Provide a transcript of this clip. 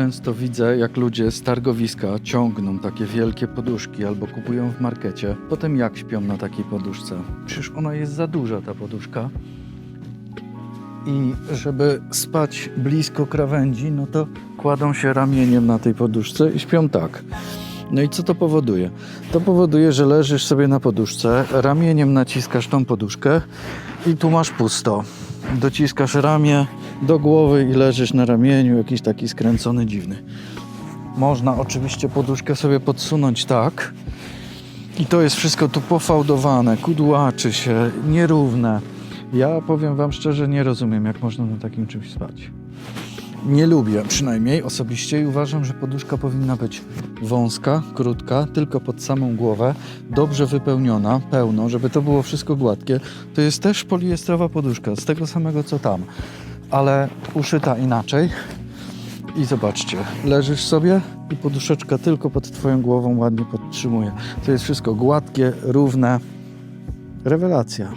często widzę, jak ludzie z targowiska ciągną takie wielkie poduszki albo kupują w markecie. Potem jak śpią na takiej poduszce? Przecież ona jest za duża, ta poduszka. I żeby spać blisko krawędzi, no to kładą się ramieniem na tej poduszce i śpią tak. No i co to powoduje? To powoduje, że leżysz sobie na poduszce, ramieniem naciskasz tą poduszkę i tu masz pusto. Dociskasz ramię do głowy i leżysz na ramieniu, jakiś taki skręcony, dziwny. Można oczywiście poduszkę sobie podsunąć tak. I to jest wszystko tu pofałdowane, kudłaczy się, nierówne. Ja powiem Wam szczerze, nie rozumiem, jak można na takim czymś spać. Nie lubię przynajmniej osobiście i uważam, że poduszka powinna być wąska, krótka, tylko pod samą głowę, dobrze wypełniona, pełno, żeby to było wszystko gładkie. To jest też poliestrowa poduszka, z tego samego co tam, ale uszyta inaczej. I zobaczcie, leżysz sobie i poduszeczka tylko pod Twoją głową ładnie podtrzymuje. To jest wszystko gładkie, równe. Rewelacja.